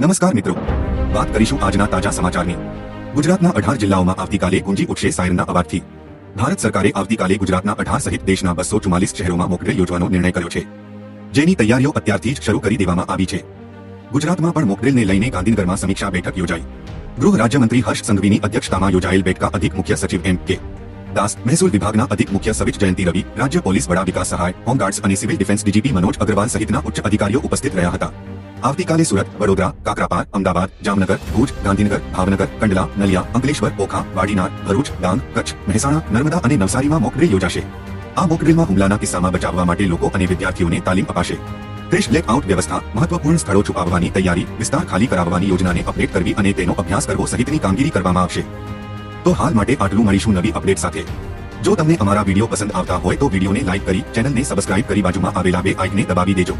નમસ્કાર મિત્રો. વાત કરીશું આજના તાજા સમાચારની. ગુજરાતના અઢાર જિલ્લાઓમાં આવતીકાલે ગુંજી ઉઠશે સાયરના અવાજથી. ભારત સરકારે આવતીકાલે ગુજરાતના અઢાર સહિત દેશના બસો ચુમાલીસ શહેરોમાં મોકડ્રિલ યોજવાનો નિર્ણય કર્યો છે. જેની તૈયારીઓ અત્યારથી જ શરૂ કરી દેવામાં આવી છે. ગુજરાતમાં પણ મોકડ્રિલને લઈને ગાંધીનગરમાં સમીક્ષા બેઠક યોજાઈ. ગૃહ રાજ્યમંત્રી હર્ષ સંઘવીની અધ્યક્ષતામાં યોજાયેલ બેઠકા અધિક મુખ્ય સચિવ એમ કે. દાસ, મહેસૂલ વિભાગના અધિક મુખ્ય સવિચ જયંતિ રવિ, રાજ્ય પોલીસ વડા વિકાસ સહાય, હોમગાર્ડ્સ અને civil defence DGP Manoj Agrawal સહિતના ઉચ્ચ અધિકારીઓ ઉપસ્થિત રહ્યા હતા. આવતીકાલે સુરત, વડોદરા, કાકરાપાર, અમદાવાદ, જામનગર, ભુજ, ગાંધીનગર, ભાવનગર, કંડલા, નલિયા, અંકલેશ્વર, ઓખા વાડીનાર ભરૂચ, ડાંગ, કચ્છ, મહેસાણા, નર્મદા અને નવસારીમાં મોકડ્રીલ યોજાશે. આ મોકડ્રીલમાં હુમલાના કિસ્સામાં બચાવવા માટે લોકો અને વિદ્યાર્થીઓને તાલીમ અપાશે. દેશ બ્લેકઆઉટ વ્યવસ્થા મહત્વપૂર્ણ સ્થળો છુપાવવાની તૈયારી, વિસ્તાર ખાલી કરાવવાની યોજનાને અપડેટ કરવી અને તેનો અભ્યાસ કરવો સહિતની કામગીરી કરવામાં આવશે. તો હાલ માટે આટલું મળીશું નવી અપડેટ સાથે. જો તમને અમારા વીડિયો પસંદ આવતા હોય તો વિડીયોને લાઇક કરી ચેનલને સબસ્ક્રાઇબ કરી બાજુમાં આવેલા બે આઇકને દબાવી દેજો.